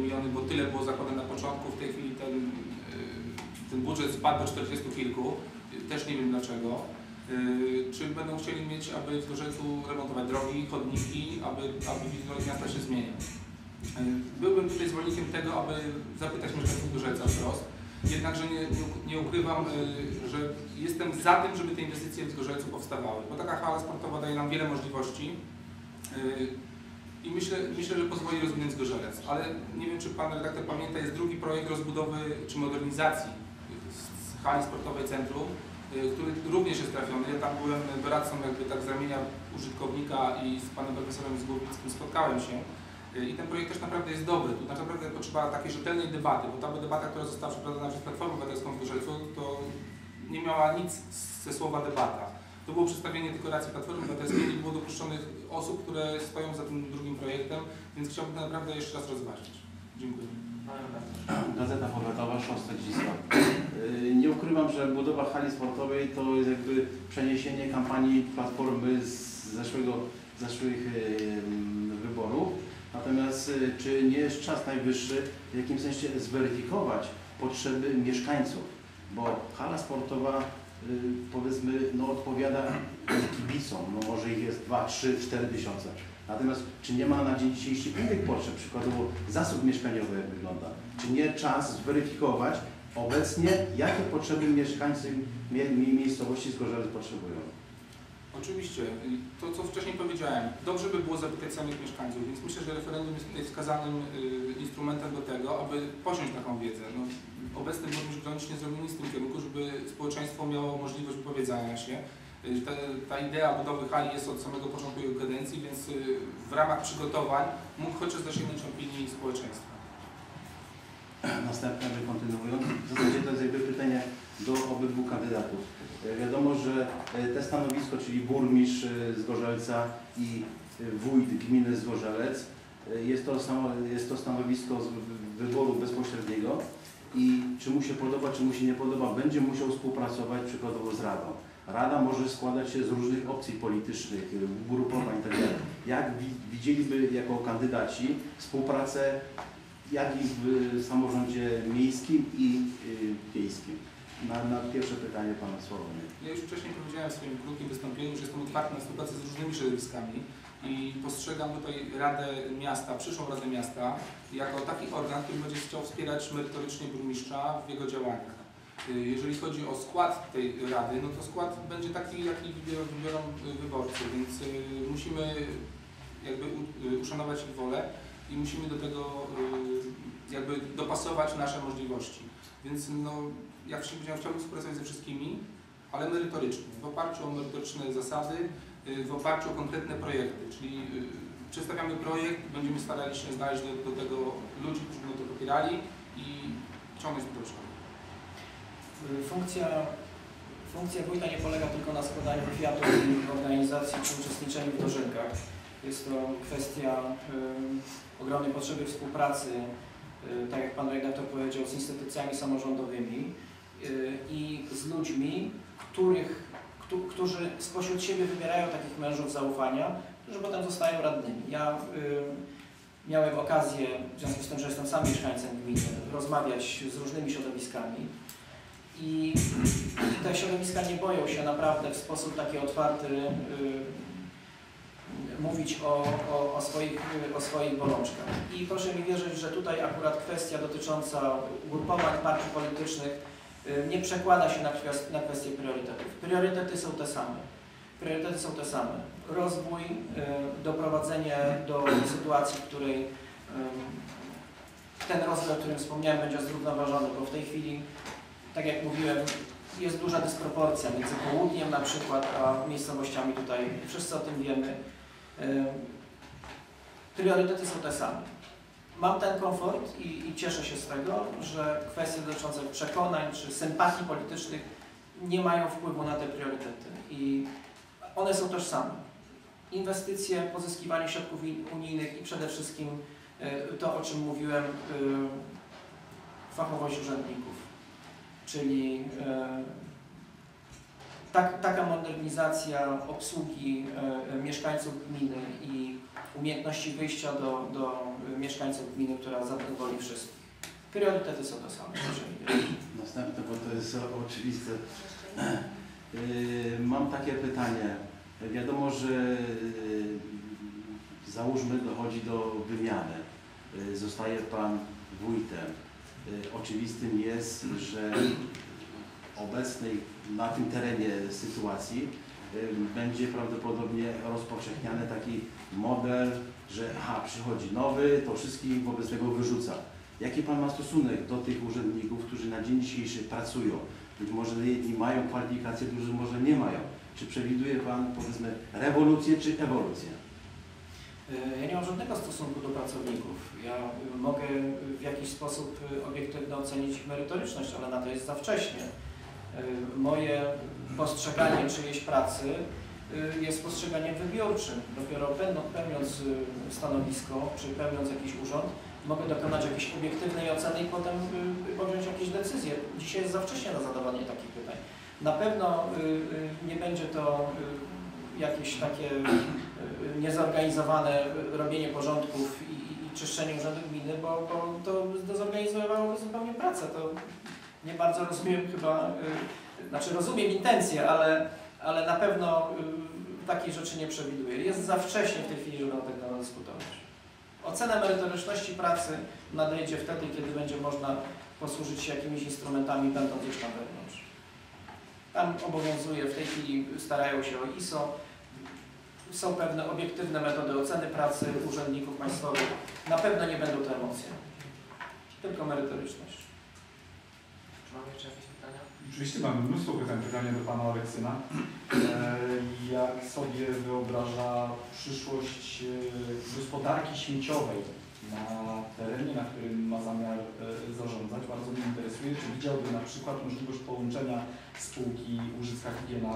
miliony, bo tyle było zakładane na początku, w tej chwili ten, y, ten budżet spadł do 40 kilku, też nie wiem dlaczego. Y, Czy będą chcieli mieć, aby w Zgorzelcu remontować drogi, chodniki, aby, aby wizerunek miasta się zmieniał? Y, Byłbym tutaj zwolennikiem tego, aby zapytać mieszkańców Zgorzelca wprost. Jednakże nie, nie, ukrywam, że jestem za tym, żeby te inwestycje w Zgorzelcu powstawały, bo taka hala sportowa daje nam wiele możliwości i myślę, myślę, że pozwoli rozwinąć Zgorzelec. Ale nie wiem, czy Pan redaktor pamięta, jest drugi projekt rozbudowy czy modernizacji z hali sportowej centrum, y, który również jest trafiony. Ja tam byłem doradcą jakby tak z ramienia użytkownika i z Panem Profesorem Zgłowickim spotkałem się. Y, I ten projekt też naprawdę jest dobry. Tu znaczy naprawdę potrzeba takiej rzetelnej debaty, bo ta debata, która została przeprowadzona przez Platformę Obywatelską w Zgorzelcu, to nie miała nic ze słowa debata. To było przedstawienie tylko racji Platformy Obywatelskiej, nie było dopuszczonych osób, które stoją za tym drugim projektem, więc chciałbym to naprawdę jeszcze raz rozważyć. Dziękuję. Gazeta Powiatowa, Szósta Dziska. Yy, Nie ukrywam, że budowa hali sportowej to jest jakby przeniesienie kampanii Platformy z zeszłego, zeszłych yy, wyborów. Natomiast yy, czy nie jest czas najwyższy w jakimś sensie zweryfikować potrzeby mieszkańców? Bo hala sportowa powiedzmy no, odpowiada kibicom, no może ich jest 2, 3, 4 tysiące. Natomiast czy nie ma na dzień dzisiejszy innych potrzeb, przykładowo zasób mieszkaniowy jak wygląda? Czy nie czas zweryfikować obecnie, jakie potrzeby mieszkańcy mie- mie- miejscowości Zgorzelec potrzebują? Oczywiście, to co wcześniej powiedziałem, dobrze by było zapytać samych mieszkańców, więc myślę, że referendum jest tutaj wskazanym y, instrumentem do tego, aby posiąść taką wiedzę. No, obecny burmistrz Gdańsk nie zrobił nic w tym kierunku, żeby społeczeństwo miało możliwość wypowiedzenia się. Y, Ta, ta idea budowy hali jest od samego początku jego kadencji, więc y, w ramach przygotowań mógł chociaż zasięgnąć opinii społeczeństwa. Następne, że kontynuując, w zasadzie to jest jakby pytanie do obydwu kandydatów. E, Wiadomo, że e, te stanowisko, czyli burmistrz e, Zgorzelca i wójt gminy Zgorzelec, jest to, samo, jest to stanowisko z wy- wyboru bezpośredniego i czy mu się podoba, czy mu się nie podoba, będzie musiał współpracować przykładowo z Radą. Rada może składać się z różnych opcji politycznych, ugrupowań itd. Jak wi- widzieliby jako kandydaci współpracę jak i w samorządzie miejskim i y, wiejskim? Na, na pierwsze pytanie Pana Sławomir. Ja już wcześniej powiedziałem w swoim krótkim wystąpieniu, że jestem otwarty na współpracę z różnymi środowiskami i postrzegam tutaj Radę Miasta, przyszłą Radę Miasta, jako taki organ, który będzie chciał wspierać merytorycznie burmistrza w jego działaniach. Y, Jeżeli chodzi o skład tej Rady, no to skład będzie taki, jaki wybiorą, y, wyborcy, więc musimy jakby uszanować ich wolę i musimy do tego jakby dopasować nasze możliwości. Więc no, się powiedziałem, chciałbym współpracować ze wszystkimi, ale merytorycznie, w oparciu o merytoryczne zasady, y, w oparciu o konkretne projekty, czyli y, przedstawiamy projekt, będziemy starali się znaleźć do, do tego ludzi, którzy będą to popierali i ciągnąć do przodu. Funkcja, funkcja wójta nie polega tylko na składaniu kwiatów organizacji czy uczestniczeniu w dożynkach. Jest to kwestia y, ogromnej potrzeby współpracy, y, tak jak Pan redaktor powiedział, z instytucjami samorządowymi y, i z ludźmi, których, któ, którzy spośród siebie wybierają takich mężów zaufania, którzy potem zostają radnymi. Ja y, miałem okazję, w związku z tym, że jestem sam mieszkańcem gminy, rozmawiać z różnymi środowiskami. I te środowiska nie boją się naprawdę w sposób taki otwarty y, mówić o, o, o, swoich, o swoich bolączkach. I proszę mi wierzyć, że tutaj akurat kwestia dotycząca ugrupowań partii politycznych y, nie przekłada się na, na kwestie priorytetów. Priorytety są te same. Priorytety są te same. Rozwój, y, doprowadzenie do sytuacji, w której y, ten rozwój, o którym wspomniałem, będzie zrównoważony, bo w tej chwili tak jak mówiłem, jest duża dysproporcja między południem na przykład, a miejscowościami tutaj. Wszyscy o tym wiemy. Priorytety są te same. Mam ten komfort i, i cieszę się z tego, że kwestie dotyczące przekonań czy sympatii politycznych nie mają wpływu na te priorytety i one są tożsame. Inwestycje, pozyskiwanie środków unijnych i przede wszystkim y, to, o czym mówiłem, y, fachowość urzędników czyli e, tak, taka modernizacja obsługi e, e, mieszkańców gminy i umiejętności wyjścia do, do e, mieszkańców gminy, która zadowoli wszystkich. Priorytety są te same. Następne, bo to jest oczywiste. Yy, Mam takie pytanie. Wiadomo, że załóżmy dochodzi do wymiany. Zostaje Pan wójtem. Oczywistym jest, że obecnej na tym terenie sytuacji będzie prawdopodobnie rozpowszechniany taki model, że aha, przychodzi nowy, to wszystkich wobec tego wyrzuca. Jaki Pan ma stosunek do tych urzędników, którzy na dzień dzisiejszy pracują? Być może jedni mają kwalifikacje, drudzy może nie mają. Czy przewiduje Pan, powiedzmy, rewolucję czy ewolucję? E, Ja nie mam żadnego stosunku do pracowników. Ja mogę w jakiś sposób y, obiektywnie ocenić ich merytoryczność, ale na to jest za wcześnie. Y, Moje postrzeganie czyjejś pracy y, jest postrzeganiem wybiórczym. Dopiero pełniąc y, stanowisko, czy pełniąc jakiś urząd, mogę dokonać jakiejś obiektywnej oceny i potem podjąć jakieś decyzje. Dzisiaj jest za wcześnie na zadawanie takich pytań. Na pewno nie będzie to jakieś takie niezorganizowane robienie porządków i, czyszczenie urzędu gminy, bo, bo to dezorganizowałoby zupełnie pracę. To nie bardzo rozumiem chyba, y, znaczy rozumiem intencje, ale, ale na pewno y, takiej rzeczy nie przewiduję. Jest za wcześnie w tej chwili, żeby na ten temat dyskutować. Ocena merytoryczności pracy nadejdzie wtedy, kiedy będzie można posłużyć się jakimiś instrumentami, będąc gdzieś tam wewnątrz. Tam obowiązuje, w tej chwili starają się o ISO, są pewne obiektywne metody oceny pracy urzędników państwowych. Na pewno nie będą to emocje, tylko merytoryczność. Czy mamy jeszcze jakieś pytania? Oczywiście mamy mnóstwo pytań. Pytanie do Pana Aleksyna. E, Jak sobie wyobraża przyszłość e, gospodarki śmieciowej na terenie, na którym ma zamiar e, zarządzać? Bardzo mnie interesuje, czy widziałby na przykład możliwość połączenia spółki Łużycka Higiena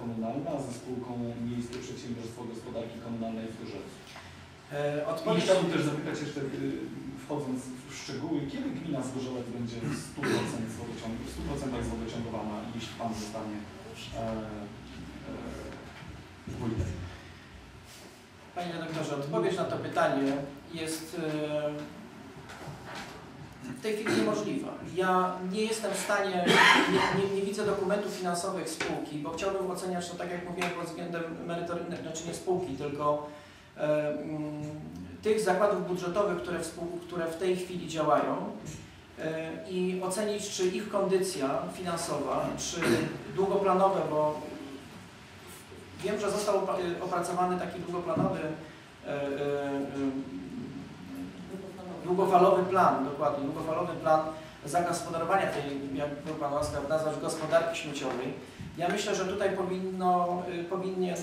Komunalna ze spółką Miejskie Przedsiębiorstwo Gospodarki Komunalnej w Gorzelcu? E, I Odpowiedź, chciałbym też zapytać jeszcze, wchodząc w szczegóły, kiedy gmina Zgorzelec będzie w 100% z w 100% zwodociągowana, jeśli Pan zostanie e, e, wójtem? Panie redaktorze, odpowiedź na to pytanie jest e, w tej chwili niemożliwa. Ja nie jestem w stanie, nie, nie, nie widzę dokumentów finansowych spółki, bo chciałbym oceniać to, tak jak mówiłem, pod względem merytorycznym, znaczy nie spółki, tylko tych zakładów budżetowych, które które w tej chwili działają e, i ocenić, czy ich kondycja finansowa, czy długoplanowe, bo wiem, że został opracowany taki długoplanowy e, e, e, długofalowy plan, dokładnie, długofalowy plan zagospodarowania tej, jak był Pan łaskaw nazwać, gospodarki śmieciowej. Ja myślę, że tutaj powinno, y, powinien y,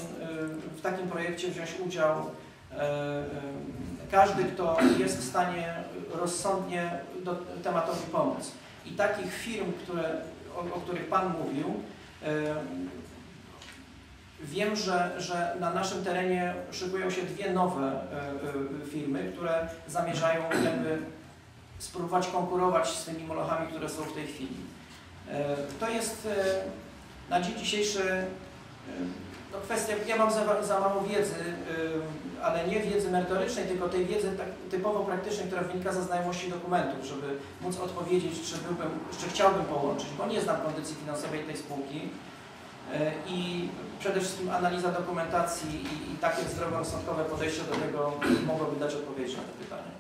w takim projekcie wziąć udział y, y, każdy, kto jest w stanie rozsądnie do, tematowi pomóc. I takich firm, które, o, o których Pan mówił, y, Wiem, że, że na naszym terenie szykują się dwie nowe e, e, firmy, które zamierzają jakby spróbować konkurować z tymi molochami, które są w tej chwili. E, To jest e, na dzień dzisiejszy e, no kwestia, ja mam za, za mało wiedzy, e, ale nie wiedzy merytorycznej, tylko tej wiedzy tak typowo praktycznej, która wynika ze znajomości dokumentów, żeby móc odpowiedzieć, czy, byłbym, czy chciałbym połączyć, bo nie znam kondycji finansowej tej spółki. E, I przede wszystkim analiza dokumentacji i, i takie zdroworozsądkowe podejście do tego mogłoby dać odpowiedź na te pytania.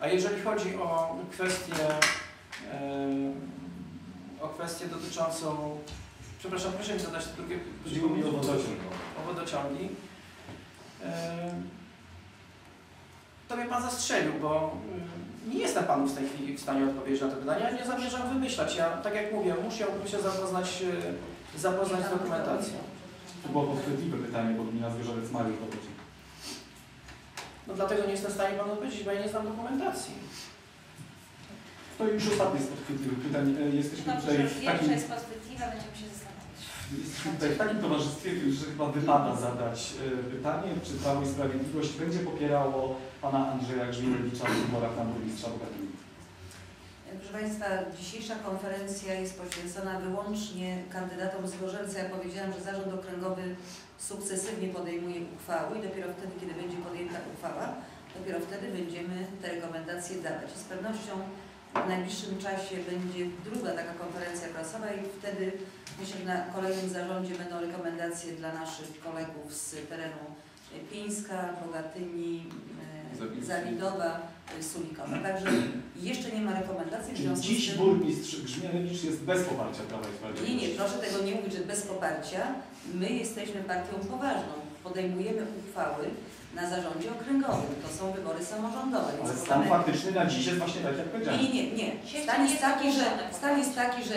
A jeżeli chodzi o kwestię, e, o kwestię dotyczącą, przepraszam, proszę mi zadać drugie mi o wodociąg. o wodociągi, e, to mnie Pan zastrzelił, bo nie jestem Panu w tej chwili w stanie odpowiedzieć na to pytanie. Ja nie zamierzam wymyślać. Ja, tak jak mówię, musiałbym się zapoznać, y, zapoznać z dokumentacją. To było podchwytliwe pytanie, bo gmina Zgorzelec ma już wodociąg. No dlatego nie jestem w stanie Panu odpowiedzieć, bo ja nie znam dokumentacji. To już ostatnie z podchwytliwych pytań. Jesteśmy tutaj w takim, jest perspektywa, będziemy się zastanawiać. jesteśmy tutaj w takim towarzystwie, że chyba wypada zadać e, pytanie, czy Prawo i Sprawiedliwość będzie popierało pana Andrzeja Grzmielewicza w wyborach na burmistrza Bogatyni. Proszę Państwa, dzisiejsza konferencja jest poświęcona wyłącznie kandydatom z Gorzelca. Ja powiedziałam, że Zarząd Okręgowy sukcesywnie podejmuje uchwały i dopiero wtedy, kiedy będzie podjęta uchwała, dopiero wtedy będziemy te rekomendacje dawać. I z pewnością w najbliższym czasie będzie druga taka konferencja prasowa i wtedy myślę, że na kolejnym zarządzie będą rekomendacje dla naszych kolegów z terenu Pieńska, Bogatyni, e. Zawidowa, e, Sulikowa. Także jeszcze nie ma rekomendacji w Czyli związku dziś burmistrz Grzmielewicz jest bez poparcia Prawa i Nie, Sprawiedliwości. nie, proszę tego nie mówić, że bez poparcia. My jesteśmy partią poważną. Podejmujemy uchwały na zarządzie okręgowym. To są wybory samorządowe. Ale stan mamy- faktyczny na dziś jest właśnie tak, jak Nie, powiedziałem. nie, nie, nie. Stan jest taki, że, stan jest taki, że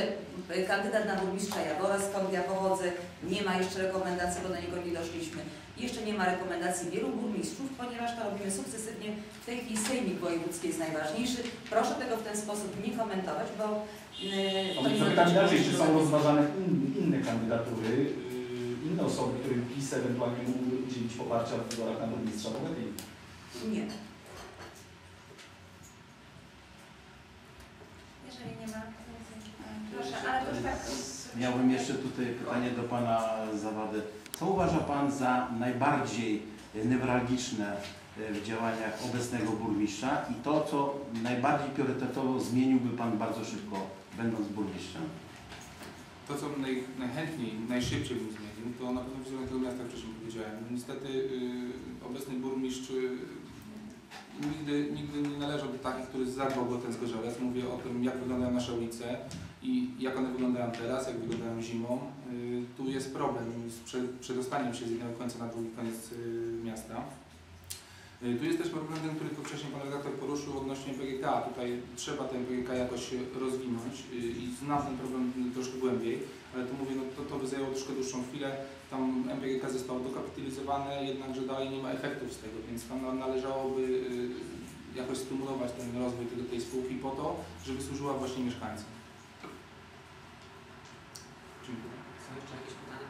y, kandydat na burmistrza Jawora, skąd ja pochodzę, nie ma jeszcze rekomendacji, bo do niego nie doszliśmy. Jeszcze nie ma rekomendacji wielu burmistrzów, ponieważ to robimy sukcesywnie. W tej chwili Sejmik Wojewódzki jest najważniejszy. Proszę tego w ten sposób nie komentować, bo yy, to więc nie inaczej, czy są rozważane in, inne kandydatury, inne osoby, którym PiS ewentualnie mógłby udzielić poparcia w wyborach na burmistrza Bogatyni? Nie. Jeżeli nie ma proszę, ale to już tak. Miałbym jeszcze tutaj pytanie do Pana Zawady. Co uważa Pan za najbardziej newralgiczne e, w działaniach obecnego burmistrza i to, co najbardziej priorytetowo zmieniłby Pan bardzo szybko, będąc burmistrzem? To, co naj, najchętniej, najszybciej bym zmienił, to na pewno wizerunek tego miasta, jak wcześniej powiedziałem. Niestety y, obecny burmistrz y, nigdy, nigdy nie należał do takich, który zadbał o ten zgorzelec. Mówię o tym, jak wyglądają nasze ulice i jak one wyglądają teraz, jak wyglądają zimą. Y, tu jest problem z prze, przedostaniem się z jednego końca na drugi koniec y, miasta. Y, Tu jest też problem, ten, który wcześniej Pan redaktor poruszył odnośnie PGK. Tutaj trzeba ten PGK jakoś rozwinąć y, i znam ten problem troszkę głębiej, ale tu mówię, no to, to by zajęło troszkę dłuższą chwilę. Tam MPGK zostało dokapitalizowane, jednakże dalej nie ma efektów z tego, więc tam na- należałoby y, jakoś stymulować ten rozwój tego, tej spółki po to, żeby służyła właśnie mieszkańcom. Dziękuję. Są jeszcze jakieś pytania?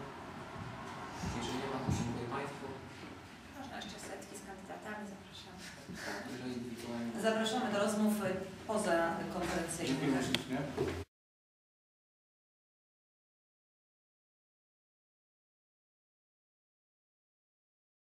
Jeżeli nie ma, to dziękuję Państwu. Jeszcze setki z kandydatami, zapraszamy. Zapraszamy do rozmów poza ślicznie.